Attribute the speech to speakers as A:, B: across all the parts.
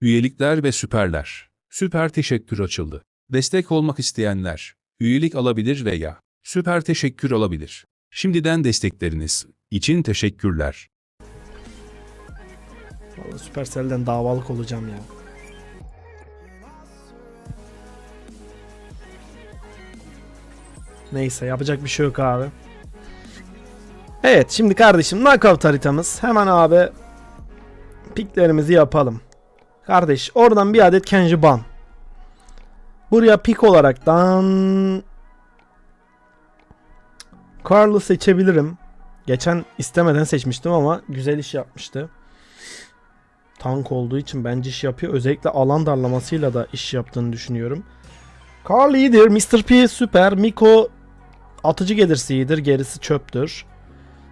A: Üyelikler ve süperler. Süper teşekkür açıldı. Destek olmak isteyenler, üyelik alabilir veya süper teşekkür alabilir. Şimdiden destekleriniz için teşekkürler.
B: Vallahi Supercell'den davalık olacağım ya. Neyse yapacak bir şey yok abi. Evet şimdi kardeşim knockout haritamız. Hemen abi piklerimizi yapalım. Kardeş oradan bir adet Kenji Ban. Buraya pik olaraktan Carl'ı seçebilirim. Geçen istemeden seçmiştim ama güzel iş yapmıştı tank olduğu için bence iş yapıyor. Özellikle alan darlamasıyla da iş yaptığını düşünüyorum. Carl iyidir. Mr. P süper. Miko atıcı gelirse iyidir. Gerisi çöptür.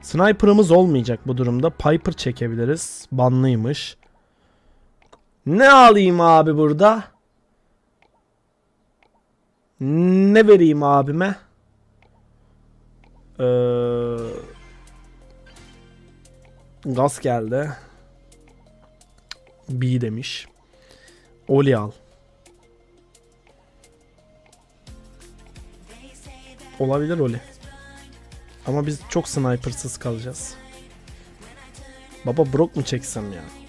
B: Sniper'ımız olmayacak bu durumda. Piper çekebiliriz. Banlıymış. Ne alayım abi burada? Ne vereyim abime? Ee, gaz geldi. B demiş. Oli al. Olabilir Oli. Ama biz çok snipersız kalacağız. Baba Brock mu çeksem ya?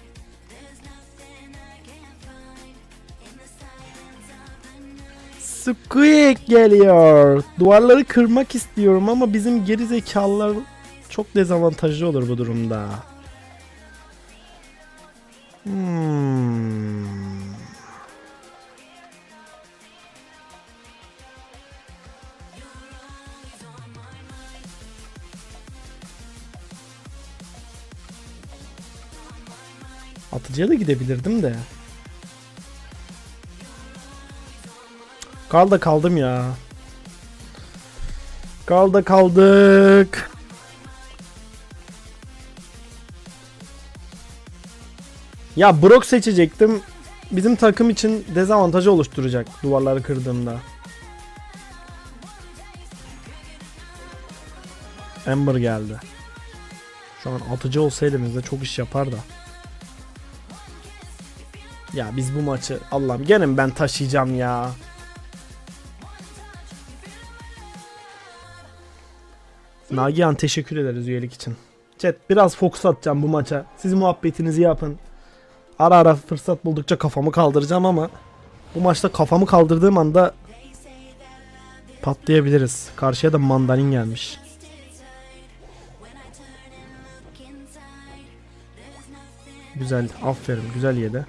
B: Squeak geliyor. Duvarları kırmak istiyorum ama bizim geri zekalılar çok dezavantajlı olur bu durumda. Hmm. Atıcıya da gidebilirdim de. Kaldı kaldım ya. Kaldı kaldık. Ya Brock seçecektim. Bizim takım için dezavantajı oluşturacak duvarları kırdığımda. Ember geldi. Şu an atıcı olsa elimizde çok iş yapar da. Ya biz bu maçı Allah'ım gene ben taşıyacağım ya. Nagihan teşekkür ederiz üyelik için. Chat biraz fokus atacağım bu maça. Siz muhabbetinizi yapın. Ara ara fırsat buldukça kafamı kaldıracağım ama bu maçta kafamı kaldırdığım anda patlayabiliriz. Karşıya da mandalin gelmiş. Güzel, aferin, güzel yedi.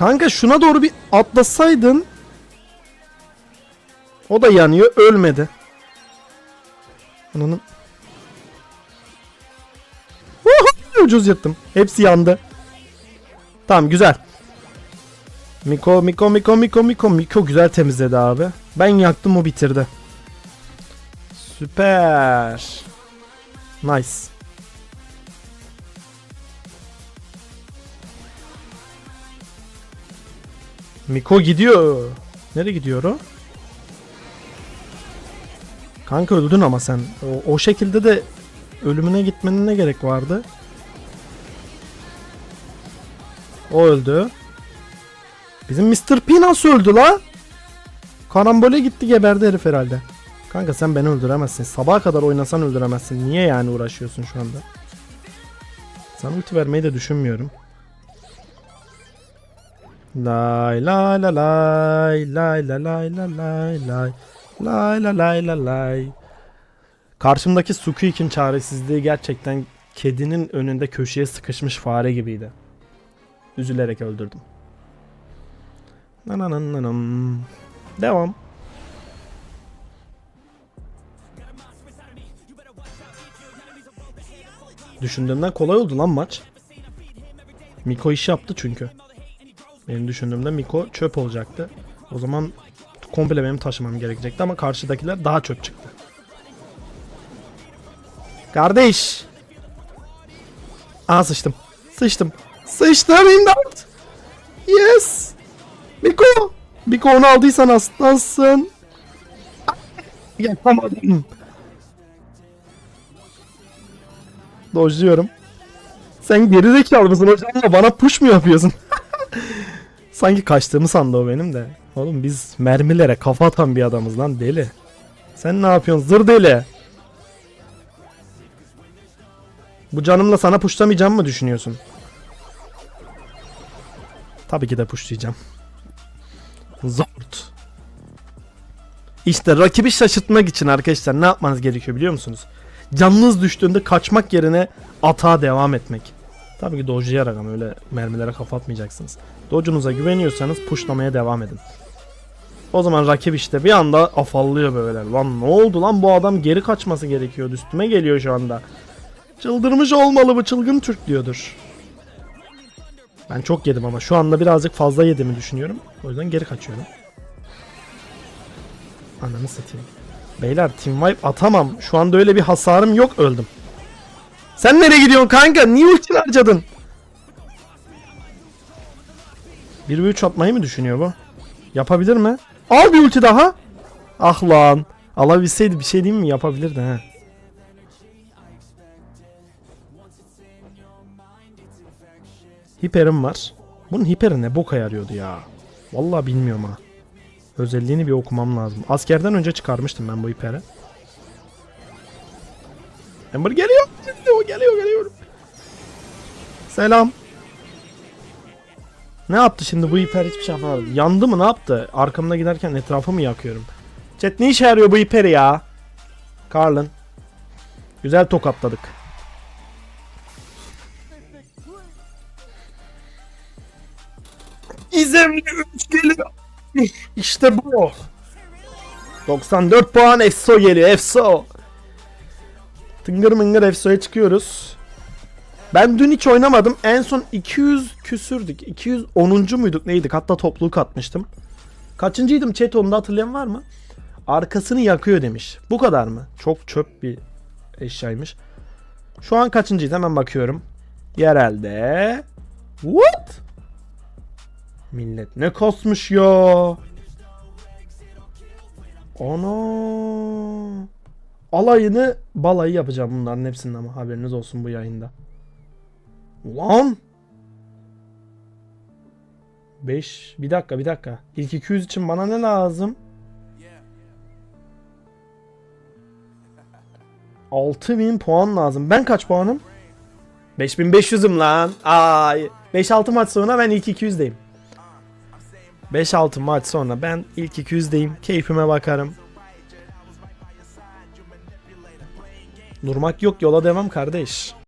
B: Kanka şuna doğru bir atlasaydın. O da yanıyor, ölmedi. Ananın. Ucuz yırttım. Hepsi yandı. Tamam güzel. Miko Miko Miko Miko Miko Miko güzel temizledi abi. Ben yaktım o bitirdi. Süper. Nice. Miko gidiyor. Nereye gidiyor o? Kanka öldün ama sen. O, o şekilde de ölümüne gitmenin ne gerek vardı? O öldü. Bizim Mr. P nasıl öldü la? Karambole gitti geberdi herif herhalde. Kanka sen beni öldüremezsin. Sabaha kadar oynasan öldüremezsin. Niye yani uğraşıyorsun şu anda? Sana ulti vermeyi de düşünmüyorum. Lay lay la lay lay la lay la lay lay lay la lay la lay. Karşımdaki Sukui'nin çaresizliği gerçekten kedinin önünde köşeye sıkışmış fare gibiydi. Üzülerek öldürdüm. Nananananam. Devam. Düşündüğümden kolay oldu lan maç. Miko iş yaptı çünkü. Benim düşündüğümde Miko çöp olacaktı. O zaman komple benim taşımam gerekecekti ama karşıdakiler daha çöp çıktı. Kardeş. Aa sıçtım. Sıçtım. Sıçtım imdat. Yes. Miko. Miko onu aldıysan aslansın. Yapamadım. Dojluyorum. Sen geri zekalı mısın hocam? Bana push mu yapıyorsun? Sanki kaçtığımı sandı o benim de. Oğlum biz mermilere kafa atan bir adamız lan deli. Sen ne yapıyorsun zır deli? Bu canımla sana puşlamayacağım mı düşünüyorsun? Tabii ki de puşlayacağım. Zort. İşte rakibi şaşırtmak için arkadaşlar ne yapmanız gerekiyor biliyor musunuz? Canınız düştüğünde kaçmak yerine atağa devam etmek. Tabii ki dojlayarak ama öyle mermilere kafa atmayacaksınız. Dojunuza güveniyorsanız puşlamaya devam edin. O zaman rakip işte bir anda afallıyor böyle. Lan ne oldu lan bu adam geri kaçması gerekiyordu. Üstüme geliyor şu anda. Çıldırmış olmalı bu çılgın Türk diyordur. Ben çok yedim ama şu anda birazcık fazla yediğimi düşünüyorum. O yüzden geri kaçıyorum. Ananı satayım. Beyler team wipe atamam. Şu anda öyle bir hasarım yok öldüm. Sen nereye gidiyorsun kanka? Niye ulti harcadın? 1 ve 3 atmayı mı düşünüyor bu? Yapabilir mi? Al bir ulti daha. Ah lan. Alabilseydi bir şey diyeyim mi? Yapabilirdi he. Hiperim var. Bunun hiperi ne boka yarıyordu ya. Vallahi bilmiyorum ha. Özelliğini bir okumam lazım. Askerden önce çıkarmıştım ben bu hiperi. Ember. Geliyor, Selam. Ne yaptı şimdi bu hiper hiçbir şey yapamadı. Yandı mı ne yaptı? Arkamda giderken etrafı mı yakıyorum? Chat ne işe yarıyor bu hiper ya? Carlin. Güzel tokatladık. İzemli 3 geliyor. İşte bu. 94 puan Efso geliyor. Efso. Tıngır mıngır Efso'ya çıkıyoruz. Ben dün hiç oynamadım. En son 200 küsürdük. 210. muyduk neydik? Hatta topluluk atmıştım. Kaçıncıydım chat onu da hatırlayan var mı? Arkasını yakıyor demiş. Bu kadar mı? Çok çöp bir eşyaymış. Şu an kaçıncıyız hemen bakıyorum. Yerelde. What? Millet ne kasmış ya. Ana. Alayını balayı yapacağım bunların hepsinin ama haberiniz olsun bu yayında. Ulan. 5 bir dakika bir dakika. İlk 200 için bana ne lazım? 6000 puan lazım. Ben kaç puanım? 5500'üm lan. Ay. 5-6 maç sonra ben ilk 200'deyim. 5-6 maç sonra ben ilk 200'deyim. Keyfime bakarım. Durmak yok yola devam kardeş.